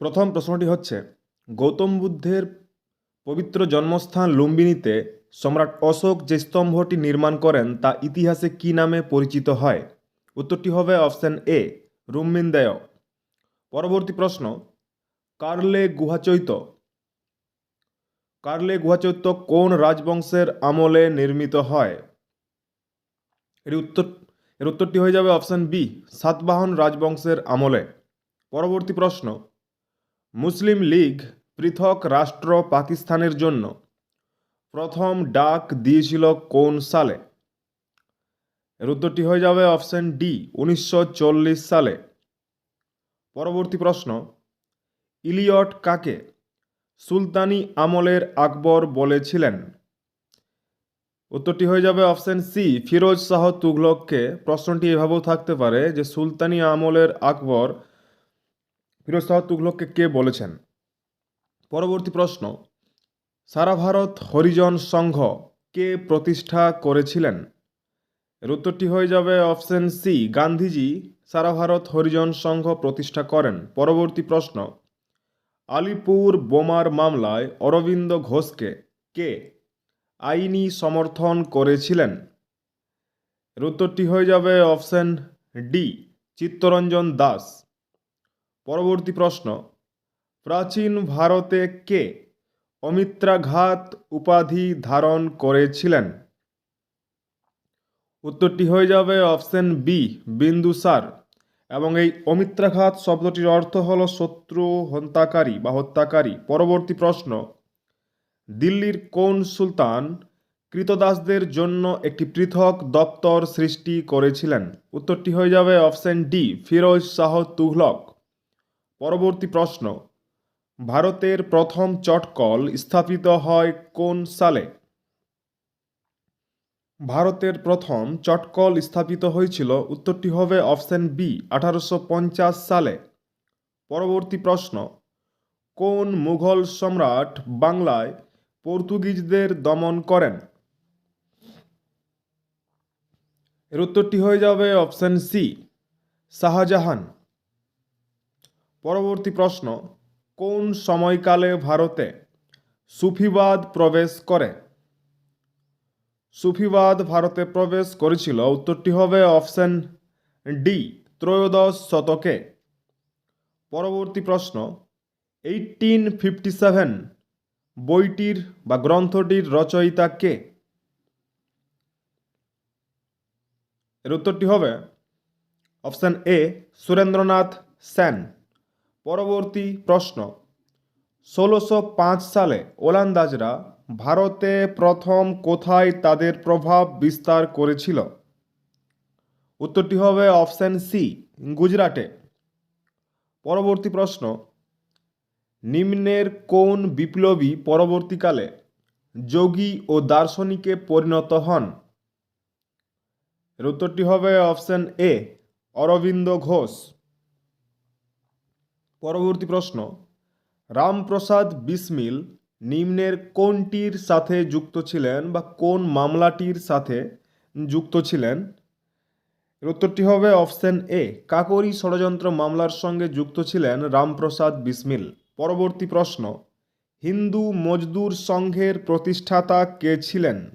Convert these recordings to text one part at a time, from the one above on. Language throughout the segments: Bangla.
প্রথম প্রশ্নটি হচ্ছে, গৌতম বুদ্ধের পবিত্র জন্মস্থান লুম্বিনীতে সম্রাট অশোক যে স্তম্ভটি নির্মাণ করেন তা ইতিহাসে কী নামে পরিচিত হয়? উত্তরটি হবে অপশন এ রুম্মিনদেয় পরবর্তী প্রশ্ন, কার্লে গুহাচৈত্য। কার্লে গুহাচৈত্য কোন রাজবংশের আমলে নির্মিত হয়? এর উত্তর, এর উত্তরটি হয়ে যাবে অপশান বি, সাতবাহন রাজবংশের আমলে। পরবর্তী প্রশ্ন মুসলিম লীগ পৃথক রাষ্ট্র পাকিস্তানের জন্য প্রথম ডাক দিয়েছিল কোন সালে? এর উত্তরটি হয়ে যাবে অপশন ডি, উনিশশো চল্লিশ সালে। পরবর্তী প্রশ্ন, ইলিয়ট কাকে সুলতানি আমলের আকবর বলেছিলেন? উত্তরটি হয়ে যাবে অপশন সি, ফিরোজ শাহ তুঘলককে। প্রশ্নটি এভাবেও থাকতে পারে যে সুলতানি আমলের আকবর ফিরোজ শাহ তুগলককে কে বলেছেন? পরবর্তী প্রশ্ন, সারা ভারত হরিজন সংঘ কে প্রতিষ্ঠা করেছিলেন? এর উত্তরটি হয়ে যাবে অপশন সি গান্ধীজি সারা ভারত হরিজন সংঘ প্রতিষ্ঠা করেন। পরবর্তী প্রশ্ন, আলিপুর বোমার মামলায় অরবিন্দ ঘোষকে কে আইনি সমর্থন করেছিলেন? এর উত্তরটি হয়ে যাবে অপশন ডি চিত্তরঞ্জন দাস। পরবর্তী প্রশ্ন, প্রাচীন ভারতে কে অমিত্রাঘাত উপাধি ধারণ করেছিলেন? উত্তরটি হয়ে যাবে অপশন বি বিন্দুসার এবং এই অমিত্রাঘাত শব্দটির অর্থ হল শত্রু হত্যাকারী বা হত্যাকারী। পরবর্তী প্রশ্ন, দিল্লির কোন সুলতান কৃতদাসদের জন্য একটি পৃথক দপ্তর সৃষ্টি করেছিলেন? উত্তরটি হয়ে যাবে অপশন ডি ফিরোজ শাহ তুঘলক। পরবর্তী প্রশ্ন, ভারতের প্রথম চটকল স্থাপিত হয় কোন সালে? ভারতের প্রথম চটকল স্থাপিত হয়েছিল উত্তরটি হবে অপশন বি, আঠারোশো পঞ্চাশ সালে। পরবর্তী প্রশ্ন, কোন মুঘল সম্রাট বাংলায় পর্তুগিজদের দমন করেন? এর উত্তরটি হয়ে যাবে অপশন সি, শাহজাহান। পরবর্তী প্রশ্ন, কোন সময়কালে ভারতে সুফিবাদ প্রবেশ করে? সুফিবাদ ভারতে প্রবেশ করেছিল, উত্তরটি হবে অপশন ডি, ত্রয়োদশ শতকে। পরবর্তী প্রশ্ন, এইটিন ফিফটি সেভেন বইটির বা গ্রন্থটির রচয়িতা কে? এর উত্তরটি হবে অপশন এ, সুরেন্দ্রনাথ সেন। পরবর্তী প্রশ্ন। ষোলোশো সালে ওলান্দাজরা ভারতে প্রথম কোথায় তাদের প্রভাব বিস্তার করেছিল? উত্তরটি হবে অপশান সি, গুজরাটে। পরবর্তী প্রশ্ন, নিম্নের কোন বিপ্লবী পরবর্তীকালে যোগী ও দার্শনিকে পরিণত হন? উত্তরটি হবে অপশন এ, অরবিন্দ ঘোষ। পরবর্তী প্রশ্ন। রামপ্রসাদ বিসমিল নিম্নের কোনটির সাথে যুক্ত ছিলেন বা কোন মামলাটির সাথে যুক্ত ছিলেন? উত্তরটি হবে অপশন এ, কাকরি ষড়যন্ত্র মামলার সঙ্গে যুক্ত ছিলেন রামপ্রসাদ বিসমিল। পরবর্তী প্রশ্ন, হিন্দু মজদুর সংঘের প্রতিষ্ঠাতা কে ছিলেন?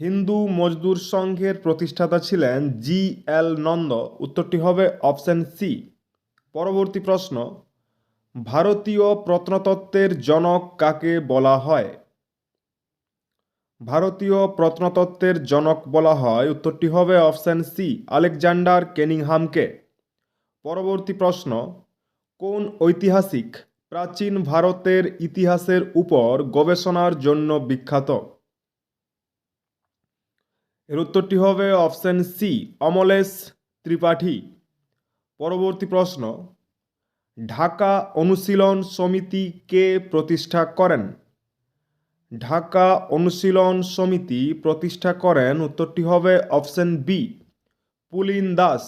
হিন্দু মজদুর সংঘের প্রতিষ্ঠাতা ছিলেন জি এল নন্দ। উত্তরটি হবে অপশন সি পরবর্তী প্রশ্ন, ভারতীয় প্রত্নতত্ত্বের জনক কাকে বলা হয়? ভারতীয় প্রত্নতত্ত্বের জনক বলা হয়, উত্তরটি হবে অপশন সি, আলেকজান্ডার কেনিংহামকে। পরবর্তী প্রশ্ন, কোন ঐতিহাসিক প্রাচীন ভারতের ইতিহাসের উপর গবেষণার জন্য বিখ্যাত? এর উত্তরটি হবে অপশন সি, অমলেশ ত্রিপাঠী। পরবর্তী প্রশ্ন, ঢাকা অনুশীলন সমিতি কে প্রতিষ্ঠা করেন? ঢাকা অনুশীলন সমিতি প্রতিষ্ঠা করেন, উত্তরটি হবে অপশন বি, পুলিন দাস।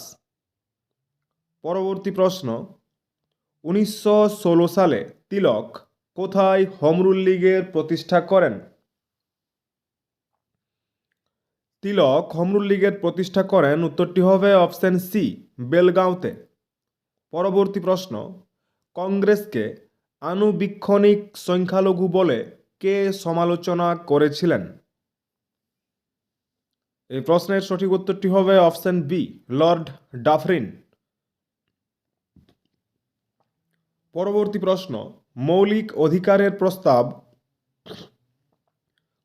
পরবর্তী প্রশ্ন, উনিশশো ষোলো সালে তিলক কোথায় হমরুল লীগের প্রতিষ্ঠা করেন? তিলক হমরুল লীগের প্রতিষ্ঠা করেন, উত্তরটি হবে অপশন সি বেলগাঁওতে। পরবর্তী প্রশ্ন, কংগ্রেসকে আনুবীক্ষণিক সংখ্যালঘু বলে কে সমালোচনা করেছিলেন? এই প্রশ্নের সঠিক উত্তরটি হবে অপশন বি, লর্ড ডাফরিন। পরবর্তী প্রশ্ন, মৌলিক অধিকারের প্রস্তাব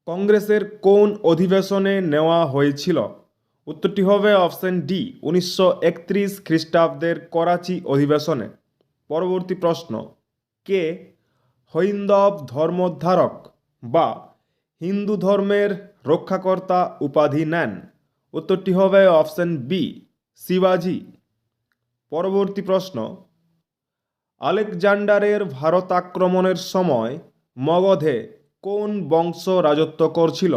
কংগ্রেসের কোন অধিবেশনে নেওয়া হয়েছিল? উত্তরটি হবে অপশন ডি, উনিশশো একত্রিশ খ্রিস্টাব্দের করাচি অধিবেশনে। পরবর্তী প্রশ্ন, কে হৈন্দব ধর্মোদ্ধারক বা হিন্দু ধর্মের রক্ষাকর্তা উপাধি নেন? উত্তরটি হবে অপশন বি শিবাজি। পরবর্তী প্রশ্ন, আলেকজান্ডারের ভারত আক্রমণের সময় মগধে কোন বংশ রাজত্ব করছিল?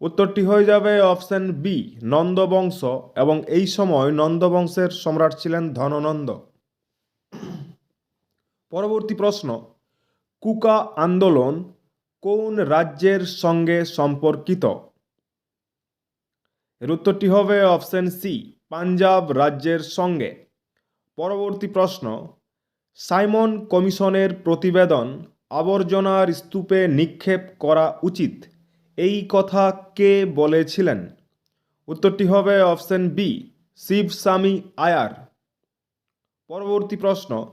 উত্তরটি হয়ে যাবে অপশন বি নন্দবংশ, এবং এই সময় নন্দবংশের সম্রাট ছিলেন ধননন্দ। পরবর্তী প্রশ্ন, কুকা আন্দোলন কোন রাজ্যের সঙ্গে সম্পর্কিত? এর উত্তরটি হবে অপশন সি পাঞ্জাব রাজ্যের সঙ্গে। পরবর্তী প্রশ্ন, সাইমন কমিশনের প্রতিবেদন আবর্জনার স্তূপে নিক্ষেপ করা উচিত? এই কথা কে বলেছিলেন? উত্তরটি হবে অপশন বি, শিবস্বামী আয়ার। পরবর্তী প্রশ্ন,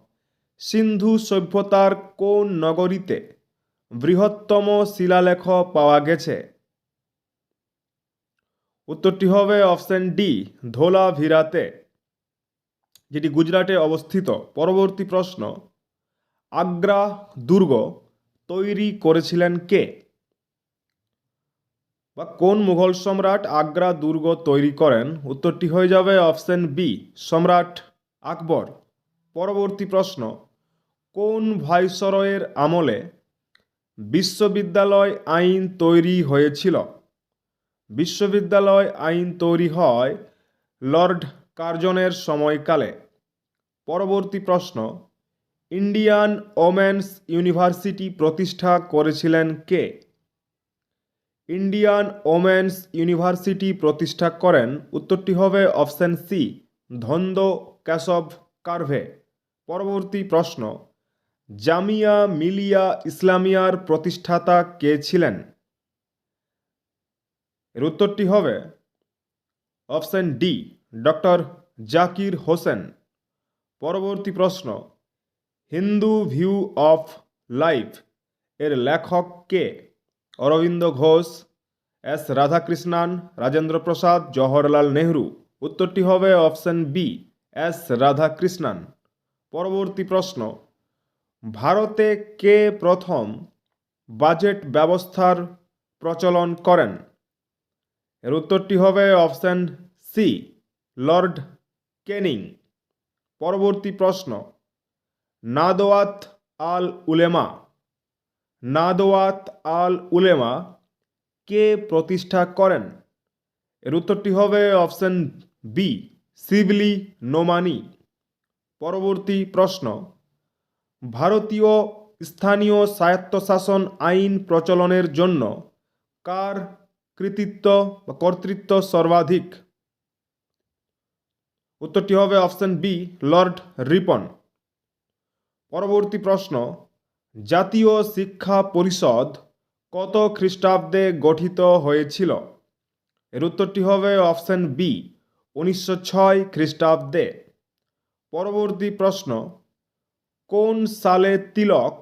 সিন্ধু সভ্যতার কোন নগরীতে বৃহত্তম শিলালেখ পাওয়া গেছে? উত্তরটি হবে অপশন ডি, ধোলাভিরাতে, যেটি গুজরাটে অবস্থিত। পরবর্তী প্রশ্ন, আগ্রা দুর্গ তৈরি করেছিলেন কে? বা কোন মুঘল সম্রাট আগ্রা দুর্গ তৈরি করেন? উত্তরটি হয়ে যাবে অপশন বি, সম্রাট আকবর। পরবর্তী প্রশ্ন, কোন ভাইসরয়ের আমলে বিশ্ববিদ্যালয় আইন তৈরি হয়েছিল? বিশ্ববিদ্যালয় আইন তৈরি হয় লর্ড কার্জনের সময়কালে। পরবর্তী প্রশ্ন, ইন্ডিয়ান ওমেন্স ইউনিভার্সিটি প্রতিষ্ঠা করেছিলেন কে? ইন্ডিয়ান ওমেন্স ইউনিভার্সিটি প্রতিষ্ঠা করেন। উত্তরটি হবে অপশন সি, ধন্দ কেশব কার্ভে। পরবর্তী প্রশ্ন, জামিয়া মিলিয়া ইসলামিয়ার প্রতিষ্ঠাতা কে ছিলেন? এর উত্তরটি হবে option D, doctor Zakir Hussain. পরবর্তী প্রশ্ন, হিন্দু ভিউ অফ লাইফ এর লেখক কে? অরবিন্দ ঘোষ, এস রাধাকৃষ্ণান, রাজেন্দ্র প্রসাদ, জওহরলাল নেহরু। উত্তরটি হবে অপশন বি, এস রাধাকৃষ্ণান। পরবর্তী প্রশ্ন, ভারতে কে প্রথম বাজেট ব্যবস্থার প্রচলন করেন? এর উত্তরটি হবে অপশন সি, লর্ড কেনিং। পরবর্তী প্রশ্ন নাদোয়াত আল উলেমা নাদোয়াত আল উলেমা কে প্রতিষ্ঠা করেন? এর উত্তরটি হবে অপশন বি শিবলি নোমানি। পরবর্তী প্রশ্ন, ভারতীয় স্থানীয় স্বায়ত্তশাসন আইন প্রচলনের জন্য কার কৃতিত্ব বা কর্তৃত্ব সর্বাধিক? উত্তরটি হবে অপশন বি, লর্ড রিপন। পরবর্তী প্রশ্ন জাতীয় শিক্ষা পরিষদ কত খ্রিস্টাব্দে গঠিত হয়েছিল? এর উত্তরটি হবে অপশন বি উনিশশো ছয় খ্রিস্টাব্দে। পরবর্তী প্রশ্ন, কোন সালে তিলক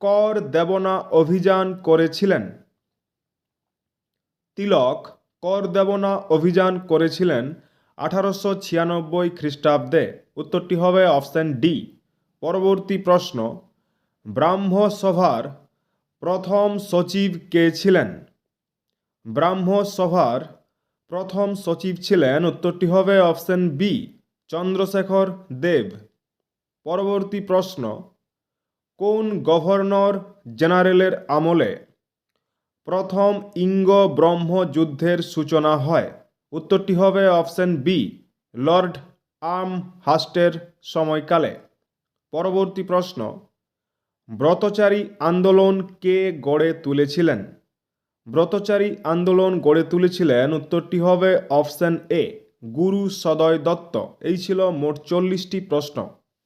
কর দেবনা অভিযান করেছিলেন? তিলক কর দেবনা অভিযান করেছিলেন আঠারোশো ছিয়ানব্বই খ্রিস্টাব্দে। উত্তরটি হবে অপশন ডি পরবর্তী প্রশ্ন ব্রাহ্ম সভার প্রথম সচিব কে ছিলেন? ব্রাহ্মসভার প্রথম সচিব ছিলেন, উত্তরটি হবে অপশন বি চন্দ্রশেখর দেব। পরবর্তী প্রশ্ন, কোন গভর্নর জেনারেলের আমলে প্রথম ইঙ্গ ব্রহ্ম যুদ্ধের সূচনা হয়? উত্তরটি হবে অপশন বি লর্ড আর্ম হাস্টের সময়কালে। পরবর্তী প্রশ্ন ব্রতচারী আন্দোলন কে গড়ে তুলেছিলেন? ব্রতচারী আন্দোলন গড়ে তুলেছিলেন উত্তরটি হবে অপশন এ, গুরু সদয় দত্ত। এই ছিল মোট চল্লিশটি প্রশ্ন।